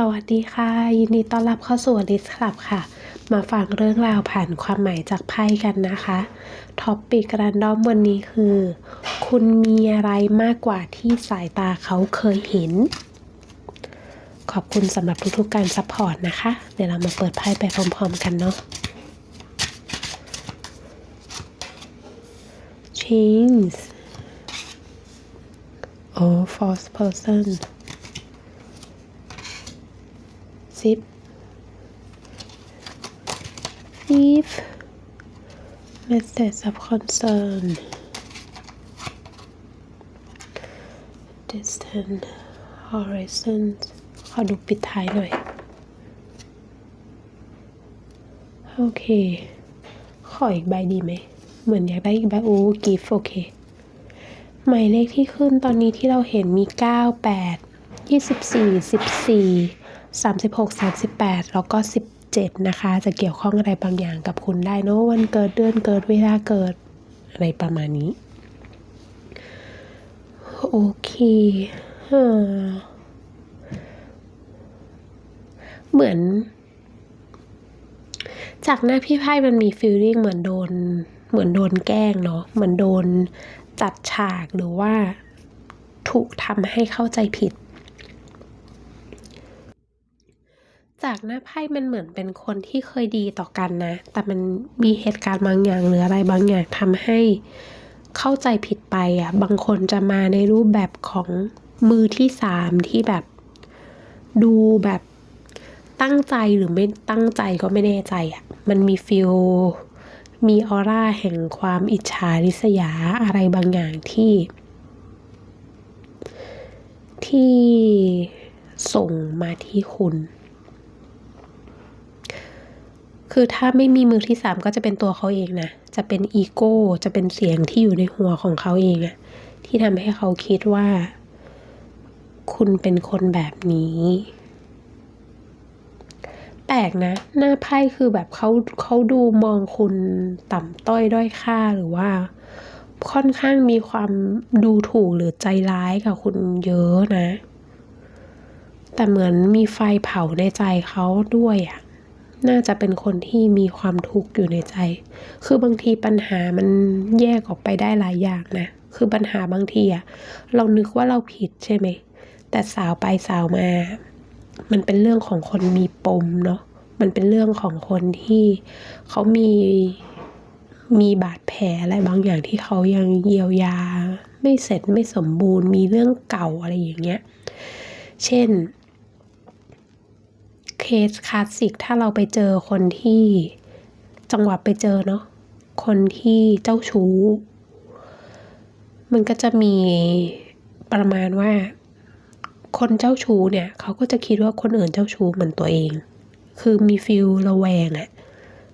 สวัสดีค่ะ ยินดีต้อนรับเข้าสู่ลิสคลับค่ะ มาฟังเรื่องราวผ่านความหมายจากไพ่กันนะคะท็อปปิกรันดอมวันนี้คือ คุณมีอะไรมากกว่าที่สายตาเขาเคยเห็น ขอบคุณสำหรับทุกๆการซัพพอร์ตนะคะ เดี๋ยวเรามาเปิดไพ่ไปพร้อมๆกันเนาะ Chains Oh false person Zip Thief Message of concern Distant Horizon ขอดูปิดท้ายหน่อย โอเค ขออีกใบดีไหม เหมือนอยากได้อีกใบโอ้กิฟโอเค หมายเลขที่ขึ้นตอนนี้ที่เราเห็นมี 9 8 24 14 36 38 แล้วก็ 17 นะคะ จะเกี่ยวข้องอะไรบางอย่างกับคุณได้เนอะวันเกิดเดือนเกิดเวลาเกิดอะไรประมาณนี้ โอเคเหมือน จากหน้าพี่ไพ่มันมีฟีลลิ่งเหมือนโดน เหมือนโดนแกล้งเนาะเหมือนโดนจัดฉากหรือว่าถูกทำให้เข้าใจผิด จากหน้าไพ่มันเหมือนเป็นคนที่เคยดีต่อกันนะ แต่มันมีเหตุการณ์บางอย่างหรืออะไรบางอย่างทำให้เข้าใจผิดไปอะ บางคนจะมาในรูปแบบของมือที่สามที่แบบดูแบบตั้งใจหรือไม่ตั้งใจก็ไม่แน่ใจอะ มันมีฟิลมีออร่าแห่งความอิจฉาริษยาอะไรบางอย่างที่ ที่ส่งมาที่คุณ คือถ้าไม่มีมือที่สามก็จะเป็นตัวเขาเองนะ จะเป็นอีโก้ จะเป็นเสียงที่อยู่ในหัวของเขาเองอะที่ทำให้เขาคิดว่า คุณเป็นคนแบบนี้ แปลกนะ หน้าไพ่คือแบบเขาเขาดูมองคุณต่ำต้อยด้อยค่าหรือว่า ค่อนข้างมีความดูถูกหรือใจร้ายกับคุณเยอะนะ แต่เหมือนมีไฟเผาในใจเขาด้วยอะ่ะ น่าจะเป็นคนที่มีความทุกข์อยู่ในใจ คือบางทีปัญหามันแยกออกไปได้หลายอย่างนะ คือปัญหาบางทีอะเรานึกว่าเราผิดใช่ไหม แต่สาวไปสาวมา มันเป็นเรื่องของคนมีปมเนาะ มันเป็นเรื่องของคนที่เขามีมีบาดแผลอะไรบางอย่างที่เขายังเยียวยา ไม่เสร็จไม่สมบูรณ์ มีเรื่องเก่าอะไรอย่างเงี้ย เช่น เคสคลาสสิกถ้าเราไปเจอคนที่จังหวะไปเจอเนาะคนที่เจ้าชู้ มันก็จะมีประมาณว่า คนเจ้าชู้เนี่ย เขาก็จะคิดว่าคนอื่นเจ้าชู้เหมือนตัวเอง คือมีฟิลระแวงอะ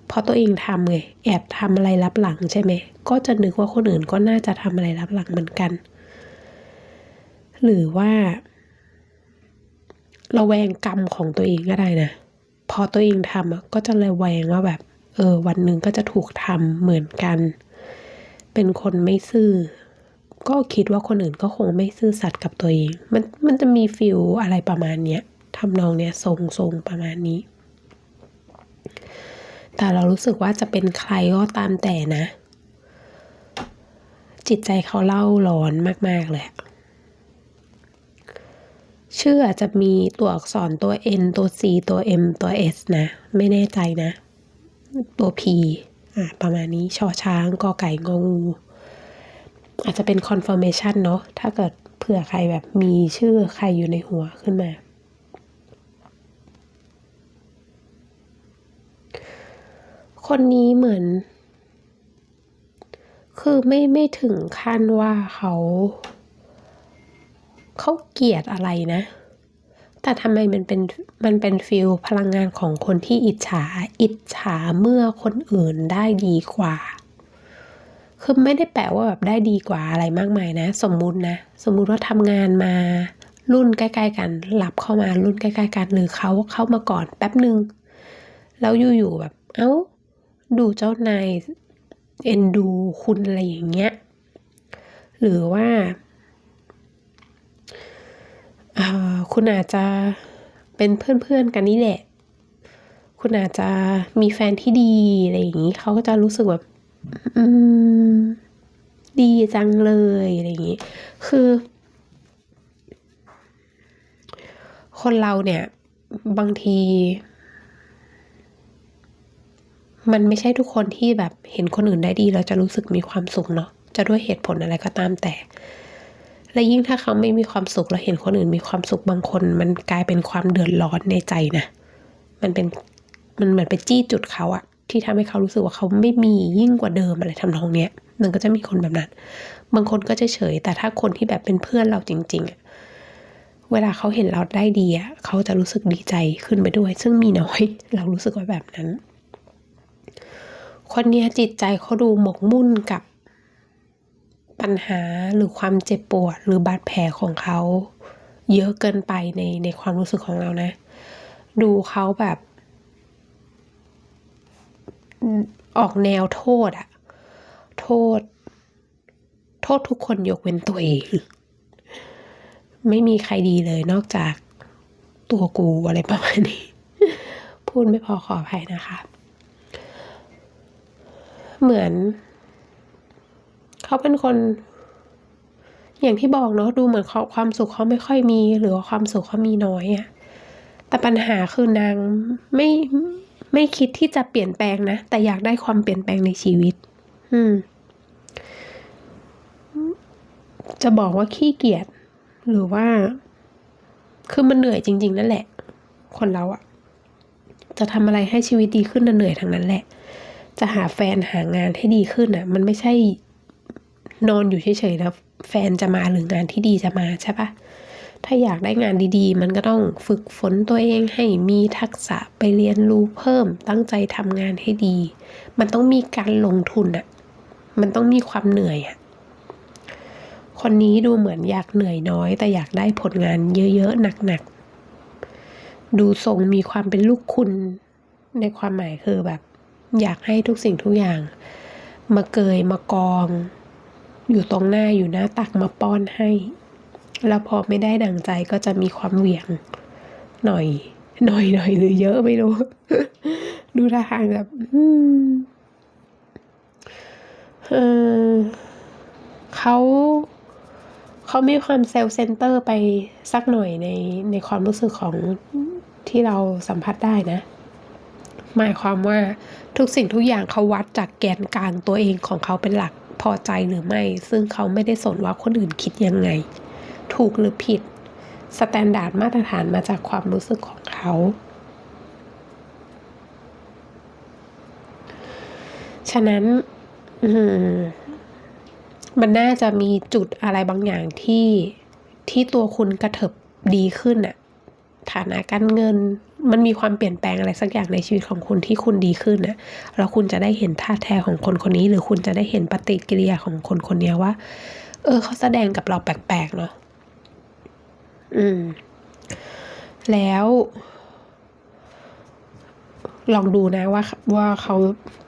เพราะตัวเองทำไงแอบทำอะไรลับหลังใช่ไหมก็จะนึกว่าคนอื่นก็น่าจะทำอะไรลับหลังเหมือนกัน หรือว่า ระแวงกรรมของตัวเองก็ได้นะพอตัวเองทำอะก็จะระแวงว่าแบบ เออ วันหนึ่งก็จะถูกทำเหมือนกัน เป็นคนไม่ซื่อ ก็คิดว่าคนอื่นก็คงไม่ซื่อสัตย์กับตัวเอง มันมันจะมีฟิลอะไรประมาณเนี้ยทำนองเนี้ยทรงทรงประมาณนี้ แต่เรารู้สึกว่าจะเป็นใครก็ตามแต่นะ จิตใจเขาเล่าร้อนมาก ๆ เลย ชื่ออาจจะมีตัวอักษรตัว N ตัว C ตัว M ตัว S นะ ไม่แน่ใจนะ ตัว P อะประมาณนี้ชอช้างกอไก่งองู อาจจะเป็น confirmation เนาะถ้าเกิดเผื่อใครแบบมีชื่อใครอยู่ในหัวขึ้นมา คนนี้เหมือน คือไม่ไม่ถึงขั้นว่าเขา เขาเกลียดอะไรนะ แต่ทำไมมันเป็นมันเป็นฟิลพลังงานของคนที่อิจฉา อิจฉาเมื่อคนอื่นได้ดีกว่า คือไม่ได้แปลว่าแบบได้ดีกว่าอะไรมากมายนะ สมมุตินะ สมมุติว่าทำงานมารุ่นใกล้ ๆ กันหลับเข้ามารุ่นใกล้ ๆ กันหรือเขาเข้ามาก่อนแป๊บหนึ่งแล้วอยู่ๆแบบ เอ้า ดูเจ้านายเอ็นดูคุณอะไรอย่างเงี้ย หรือว่า คุณอาจจะเป็นเพื่อนๆกันนี่แหละ คุณอาจจะมีแฟนที่ดีอะไรอย่างนี้เขาก็จะรู้สึกแบบดีจังเลยอะไรอย่างนี้ คือ คนเราเนี่ย บางที มันไม่ใช่ทุกคนที่แบบเห็นคนอื่นได้ดี เราจะรู้สึกมีความสุขเนาะจะด้วยเหตุผลอะไรก็ตามแต่ และยิ่งถ้าเขาไม่มีความสุขแล้วเห็นคนอื่นมีความสุขบางคน มันกลายเป็นความเดือดร้อนในใจนะ มันเป็นมันเหมือนไปจี้จุดเขาอะที่ทำให้เขารู้สึกว่าเขาไม่มียิ่งกว่าเดิมอะไรทำนองเนี้ยมันก็จะมีคนแบบนั้น บางคนก็จะเฉย แต่ถ้าคนที่แบบเป็นเพื่อนเราจริงๆอะเวลาเขาเห็นเราได้ดีอะเขาจะรู้สึกดีใจขึ้นไปด้วย ซึ่งมีน้อย เรารู้สึกว่าแบบนั้น คนนี้จิตใจเขาดูหมกมุ่นกับ ปัญหาหรือความเจ็บปวดหรือบาดแผลของเขาเยอะเกินไปในในความรู้สึกของเรานะ ดูเขาแบบ ออกแนวโทษอะโทษ โทษทุกคนยกเว้นตัวเอง ไม่มีใครดีเลยนอกจากตัวกูอะไรประมาณนี้ พูดไม่พอขออภัยนะคะ เหมือน เขาเป็นคน อย่างที่บอกเนาะดูเหมือนเขาความสุขเขาไม่ค่อยมี หรือว่าความสุขเขามีน้อยอะแต่ปัญหาคือนางไม่ไม่คิดที่จะเปลี่ยนแปลงนะ แต่อยากได้ความเปลี่ยนแปลงในชีวิต อืม จะบอกว่าขี้เกียจหรือว่า คือมันเหนื่อยจริง ๆ นั่นแหละ คนเราอะจะทำอะไรให้ชีวิตดีขึ้นน่ะเหนื่อยทั้งนั้นแหละ จะหาแฟนหางานให้ดีขึ้นอะมันไม่ใช่ นอนอยู่เฉยๆแล้วแฟนจะมาหรืองานที่ดีจะมาใช่ปะถ้าอยากได้งานดีๆ มันก็ต้องฝึกฝนตัวเองให้มีทักษะไปเรียนรู้เพิ่ม ตั้งใจทำงานให้ดี มันต้องมีการลงทุนอะมันต้องมีความเหนื่อยอะคนนี้ดูเหมือนอยากเหนื่อยน้อย แต่อยากได้ผลงานเยอะๆหนักๆ ดูทรงมีความเป็นลูกคุณในความหมายคือแบบ อยากให้ทุกสิ่งทุกอย่าง มาเกยมากอง อยู่ตรงหน้าอยู่หน้าตักมาป้อนให้ แล้วพอไม่ได้ดังใจก็จะมีความเหวี่ยงหน่อย หน่อยหน่อยหรือเยอะไม่รู้ ดูท่าทางแบบเออเขาเขามีความเซลล์เซนเตอร์ไปสักหน่อยในในความรู้สึกของที่เราสัมผัสได้นะ หมายความว่าทุกสิ่งทุกอย่างเขาวัดจากแกนกลางตัวเองของเขาเป็นหลัก พอใจหรือไม่ ซึ่งเขาไม่ได้สนว่าคนอื่นคิดยังไง ถูกหรือผิดสแตนดาร์ดมาตรฐานมาจากความรู้สึกของเขา ฉะนั้นมมันน่าจะมีจุดอะไรบางอย่างที่ที่ตัวคุณกระเถิบดีขึ้นอะฐานะการเงิน มันมีความเปลี่ยนแปลงอะไรสักอย่างในชีวิตของคุณที่คุณดีขึ้นนะแล้วคุณจะได้เห็นท่าแท้ของคนคนนี้ หรือคุณจะได้เห็นปฏิกิริยาของคนคนนี้ว่า เออ เขาแสดงกับเราแปลกๆเนาะอืม แล้วลองดูนะว่าว่าเขา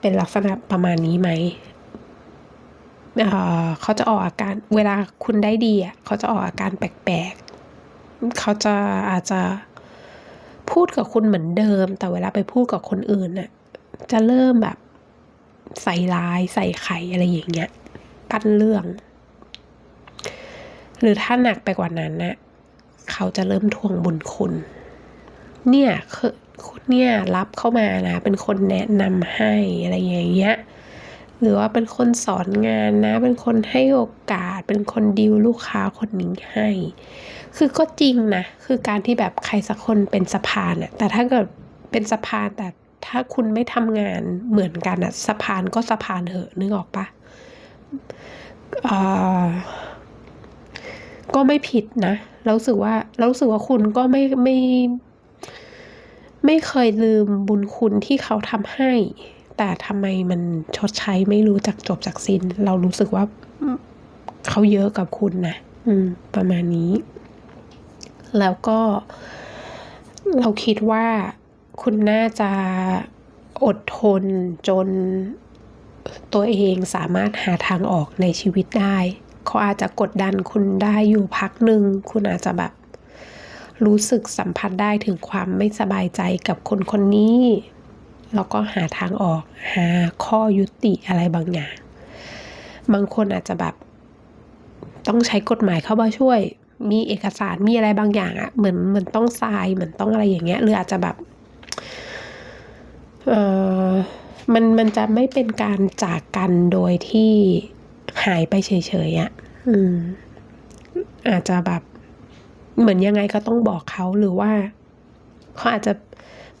เป็นลักษณะประมาณนี้ไหมเขาจะออกอาการเวลาคุณได้ดีอะเขาจะออกอาการแปลกๆเขาจะอาจจะ พูดกับคุณเหมือนเดิม แต่เวลาไปพูดกับคนอื่นน่ะจะเริ่มแบบใส่ร้ายใส่ไข่อะไรอย่างเงี้ยปั้นเรื่อง หรือถ้าหนักไปกว่านั้นนะ่ะเขาจะเริ่มทวงบุญคุณ เนี่ยคือเนี่ยรับเข้ามานะ เป็นคนแนะนำให้อะไรอย่างเงี้ยหรือว่าเป็นคนสอนงานนะ เป็นคนให้โอกาส เป็นคนดิวลูกค้าคนนี้ให้ คือก็จริงนะ คือการที่แบบใครสักคนเป็นสะพานอะแต่ถ้าเกิดเป็นสะพานแต่ถ้าคุณไม่ทำงานเหมือนกันอะสะพานก็สะพานเถอะนึกออกปะก็ไม่ผิดนะเราสึกว่าเราสึกว่าคุณก็ไม่ไม่ ไม่เคยลืมบุญคุณที่เขาทำให้ แต่ทำไมมันชดใช้ไม่รู้จักจบจากสิ้น เรารู้สึกว่าเขาเยอะกับคุณนะ อืม ประมาณนี้ แล้วก็เราคิดว่าคุณน่าจะอดทนจนตัวเองสามารถหาทางออกในชีวิตได้ เขาอาจจะกดดันคุณได้อยู่พักหนึ่ง คุณอาจจะแบบรู้สึกสัมผัสได้ถึงความไม่สบายใจกับคนคนนี้ แล้วก็หาทางออก หาข้อยุติอะไรบางอย่าง บางคนอาจจะแบบต้องใช้กฎหมายเข้ามาช่วย มีเอกสารมีอะไรบางอย่างอะเหมือนเหมือนต้องทรายเหมือนต้องอะไรอย่างเงี้ยหรืออาจจะแบบเออมันมันจะไม่เป็นการจากกันโดยที่หายไปเฉยๆอะ่ะอืม อาจจะแบบ เหมือนยังไงก็ต้องบอกเขาหรือว่าเขาอาจจะ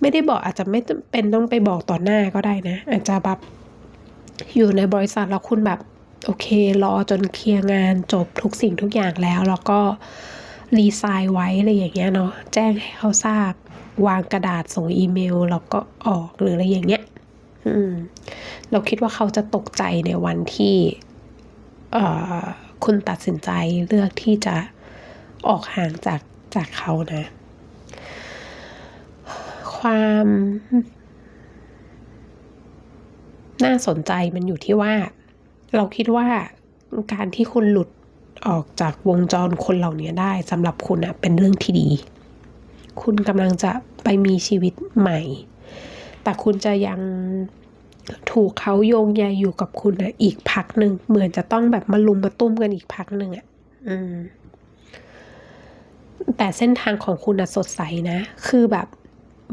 ไม่ได้บอกอาจจะไม่เป็นต้องไปบอกต่อหน้าก็ได้นะ อาจจะแบบอยู่ในบริษัทแล้วคุณแบบ โอเครอจนเคลียร์งานจบทุกสิ่งทุกอย่างแล้ว แล้วก็รีไซน์ไว้อะไรอย่างเงี้ยเนาะแจ้งให้เขาทราบ วางกระดาษส่งอีเมล แล้วก็ออกหรืออะไรอย่างเงี้ยอืมเราคิดว่าเขาจะตกใจในวันที่เอ่อคุณตัดสินใจเลือกที่จะออกห่างจากจากเขานะ ความน่าสนใจมันอยู่ที่ว่า เราคิดว่าการที่คุณหลุดออกจากวงจรคนเหล่านี้ได้สำหรับคุณอะเป็นเรื่องที่ดี คุณกำลังจะไปมีชีวิตใหม่ แต่คุณจะยังถูกเขาโยงใยอยู่กับคุณอะอีกพักหนึ่งเหมือนจะต้องแบบมาลุมมาตุ้มกันอีกพักหนึ่งอะอืมแต่เส้นทางของคุณอะสดใสนะ คือแบบ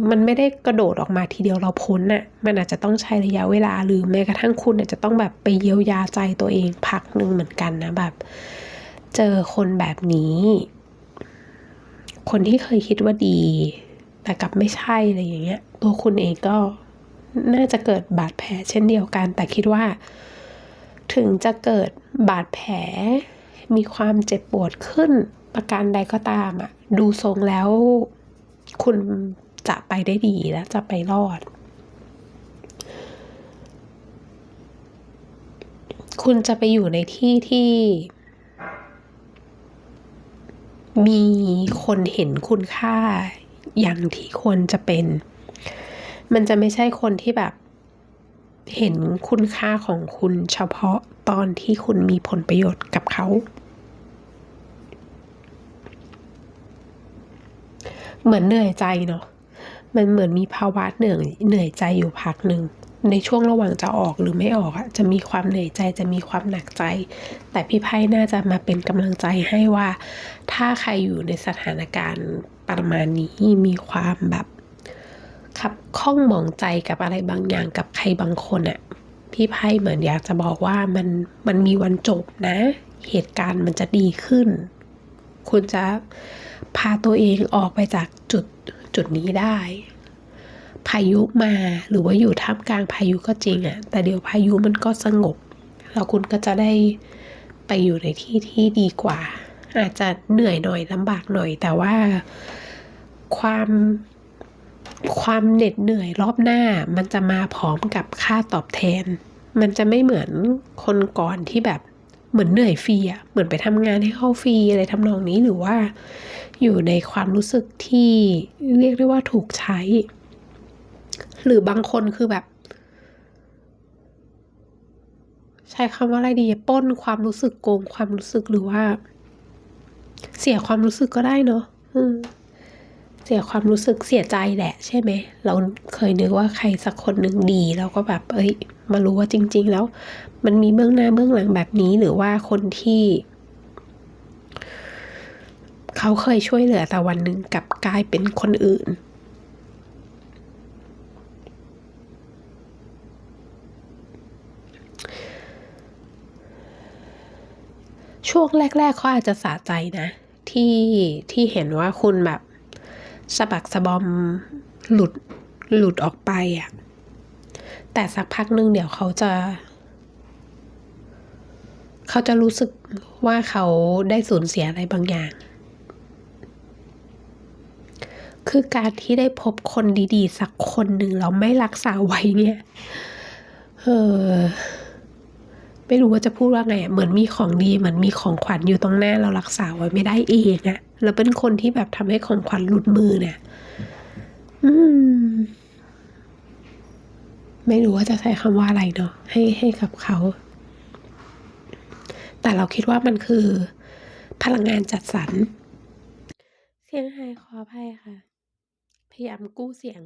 มันไม่ได้กระโดดออกมาทีเดียวเราพ้นน่ะ มันอาจจะต้องใช้ระยะเวลาหรือแม้กระทั่งคุณอาจจะต้องแบบไปเยียวยาใจตัวเองพักหนึ่งเหมือนกันนะแบบ เจอคนแบบนี้ คนที่เคยคิดว่าดี แต่กลับไม่ใช่อะไรอย่างเงี้ย ตัวคุณเองก็น่าจะเกิดบาดแผลเช่นเดียวกัน แต่คิดว่า ถึงจะเกิดบาดแผล มีความเจ็บปวดขึ้นประการใดก็ตามอะดูทรงแล้ว คุณ จะไปได้ดีและจะไปรอด คุณจะไปอยู่ในที่ที่มีคนเห็นคุณค่าอย่างที่ควรจะเป็น มันจะไม่ใช่คนที่แบบเห็นคุณค่าของคุณเฉพาะตอนที่คุณมีผลประโยชน์กับเขา เหมือนเหนื่อยใจเนาะ มันเหมือนมีภาวะเหนื่อยเหนื่อยใจอยู่พักหนึ่งในช่วงระหว่างจะออกหรือไม่ออกอะจะมีความเหนื่อยใจจะมีความหนักใจ แต่พี่ไพ่น่าจะมาเป็นกำลังใจให้ว่า ถ้าใครอยู่ในสถานการณ์ประมาณนี้มีความแบบขับข้องหมองใจกับอะไรบางอย่างกับใครบางคนอะพี่ไพ่เหมือนอยากจะบอกว่ามันมันมีวันจบนะ เหตุการณ์มันจะดีขึ้น คุณจะพาตัวเองออกไปจากจุด จุดนี้ได้ พายุมาหรือว่าอยู่ท่ามกลางพายุก็จริงอะแต่เดี๋ยวพายุมันก็สงบ แล้วคุณก็จะได้ไปอยู่ในที่ที่ดีกว่า อาจจะเหนื่อยหน่อยลำบากหน่อย แต่ว่าความความเหน็ดเหนื่อยรอบหน้า มันจะมาพร้อมกับค่าตอบแทน มันจะไม่เหมือนคนก่อนที่แบบ เหมือนเหนื่อยฟรีอะเหมือนไปทำงานให้เข้าฟรีอะไรทำนองนี้หรือว่า อยู่ในความรู้สึกที่เรียกได้ว่าถูกใช้ หรือบางคนคือแบบ ใช้คำว่าอะไรดีป้นความรู้สึกโกงความรู้สึกหรือว่า เสียความรู้สึกก็ได้เนาะเสียความรู้สึกเสียใจแหละ ใช่ไหม เราเคยนึกว่าใครสักคนหนึ่งดี แล้วก็แบบ เอ้ย มารู้ว่าจริง ๆ แล้ว มันมีเบื้องหน้าเบื้องหลังแบบนี้ หรือว่าคนที่ เขาเคยช่วยเหลือแต่วันหนึ่งกลับกลายเป็นคนอื่นช่วงแรกๆเขาอาจจะสะใจนะ ที่ที่เห็นว่าคุณแบบสะบักสะบอมหลุดหลุดออกไปอะ แต่สักพักหนึ่งเดี๋ยวเขาจะ เขาจะรู้สึกว่าเขาได้สูญเสียอะไรบางอย่าง คือการที่ได้พบคนดีๆ สักคนหนึ่งแล้วไม่รักษาไว้เนี่ยเออไม่รู้ว่าจะพูดว่าไงเหมือนมีของดีเหมือนมีของขวัญอยู่ตรงหน้าเรารักษาไว้ไม่ได้เองอะแล้วเป็นคนที่แบบทำให้ของขวัญหลุดมือเนี่ยอืม ไม่รู้ว่าจะใช้คำว่าอะไรเนาะให้ให้กับเขา แต่เราคิดว่ามันคือ พลังงานจัดสรรเสียงหายขออภัยค่ะ พยายามกู้เสียง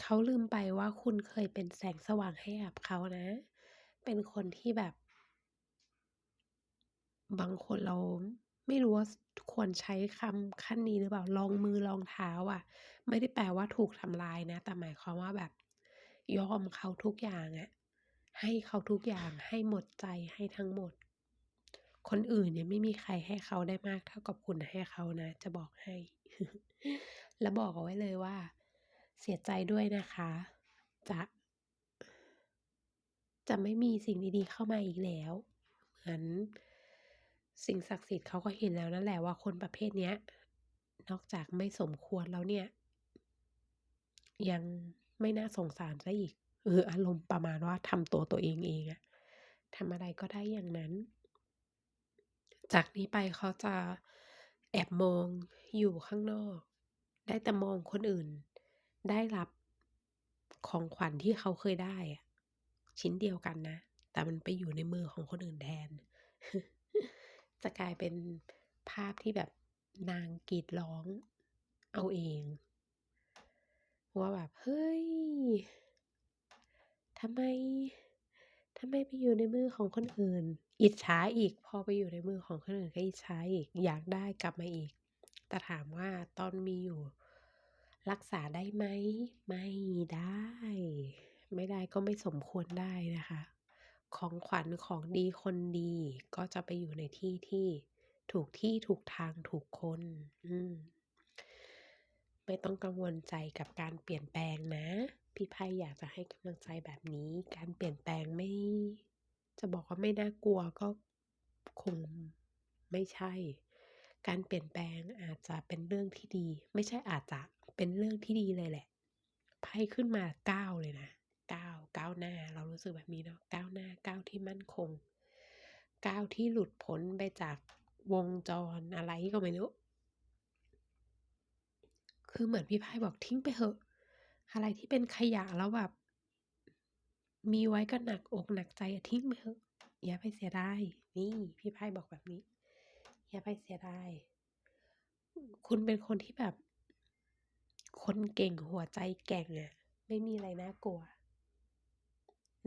เขาลืมไปว่าคุณเคยเป็นแสงสว่างให้กับเขานะ เป็นคนที่แบบ บางคนเรา ไม่รู้ว่าควรใช้คำขั้นนี้หรือเปล่ารองมือรองเท้าอะไม่ได้แปลว่าถูกทำร้ายนะ แต่หมายความว่าแบบ ยอมเขาทุกอย่างอะ ให้เขาทุกอย่างให้หมดใจให้ทั้งหมด คนอื่นเนี่ยไม่มีใครให้เขาได้มากเท่ากับคุณให้เขานะ จะบอกให้ แล้วบอกเอาไว้เลยว่า เสียใจด้วยนะคะ จะ จะไม่มีสิ่งดีๆเข้ามาอีกแล้ว เหมือน สิ่งศักดิ์สิทธิ์เขาก็เห็นแล้วนั่นแหละว่าคนประเภทเนี้ย นอกจากไม่สมควรแล้วเนี่ย ยังไม่น่าสงสารเสียอีกเอออารมณ์ประมาณว่าทำตัวตัวเองเองอะทำอะไรก็ได้อย่างนั้น จากนี้ไปเขาจะแอบมองอยู่ข้างนอก ได้แต่มองคนอื่น ได้รับของขวัญที่เขาเคยได้อะชิ้นเดียวกันนะ แต่มันไปอยู่ในมือของคนอื่นแทน จะกลายเป็นภาพที่แบบนางกรีดร้องเอาเอง ว่าแบบ"เฮ้ยทำไมทำไมไปอยู่ในมือของคนอื่น?"อิจฉาอีก พอไปอยู่ในมือของคนอื่นก็อิจฉาอีก อยากได้กลับมาอีก แต่ถามว่าตอนมีอยู่ รักษาได้ไหม?ไม่ได้ ไม่ได้ก็ไม่สมควรได้นะคะ ของขวัญของดีคนดีก็จะไปอยู่ในที่ที่ถูกที่ถูกทางถูกคน อืม ไม่ต้องกังวลใจกับการเปลี่ยนแปลงนะ พี่ไพ่อยากจะให้กำลังใจแบบนี้ การเปลี่ยนแปลงไม่ จะบอกว่าไม่น่ากลัวก็คงไม่ใช่ การเปลี่ยนแปลงอาจจะเป็นเรื่องที่ดี ไม่ใช่อาจจะเป็นเรื่องที่ดีเลยแหละ ไพ่ขึ้นมา9เลยนะ 9ก้าวหน้า เรารู้สึกแบบนี้เนาะก้าวหน้าก้าวที่มั่นคงก้าวที่หลุดพ้นไปจากวงจรอะไรก็ไม่รู้คือเหมือนพี่ไพ่บอกทิ้งไปเถอะ อะไรที่เป็นขยะแล้วแบบ มีไว้ก็หนักอกหนักใจอทิ้งไปเถอะอย่าไปเสียดายนี่พี่ไพ่บอกแบบนี้ อย่าไปเสียดายคุณเป็นคนที่แบบ คนเก่งหัวใจแก่งอะไม่มีอะไรน่ากลัว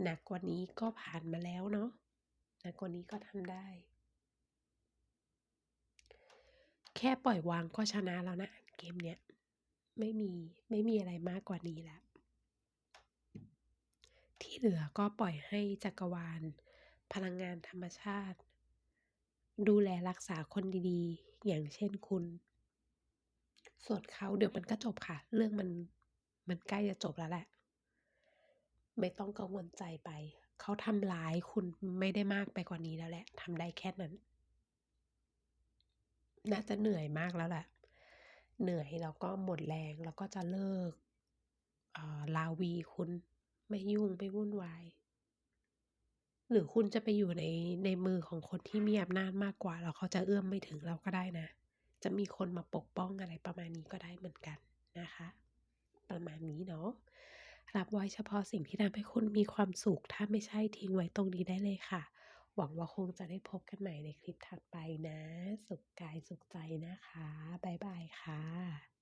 หนักกว่านี้ก็ผ่านมาแล้วเนาะหนักกว่านี้ก็ทำได้ แค่ปล่อยวางก็ชนะแล้วนะเกมเนี้ยไม่มีไม่มีอะไรมากกว่านี้แล้วที่เหลือก็ปล่อยให้จักรวาล พลังงานธรรมชาติ ดูแลรักษาคนดีๆ อย่างเช่นคุณ ส่วนเขาเดี๋ยวมันก็จบค่ะ เรื่องมันมันใกล้จะจบแล้วแหละ ไม่ต้องกังวลใจไป เขาทำร้ายคุณไม่ได้มากไปกว่านี้แล้วแหละทำได้แค่นั้น น่าจะเหนื่อยมากแล้วแหละเหนื่อยแล้วก็หมดแรงแล้วก็จะเลิกอ่าราวีคุณไม่ยุ่งไม่วุ่นวาย หรือคุณจะไปอยู่ในในมือของคนที่มีอำนาจมากกว่าแล้วเขาจะเอื้อมไม่ถึงเราก็ได้นะ จะมีคนมาปกป้องอะไรประมาณนี้ก็ได้เหมือนกันนะคะ ประมาณนี้เนาะ รับไว้เฉพาะสิ่งที่ทำให้คุณมีความสุข ถ้าไม่ใช่ทิ้งไว้ตรงนี้ได้เลยค่ะ หวังว่าคงจะได้พบกันใหม่ในคลิปถัดไปนะ สุขกายสุขใจนะคะ บ๊ายบายค่ะ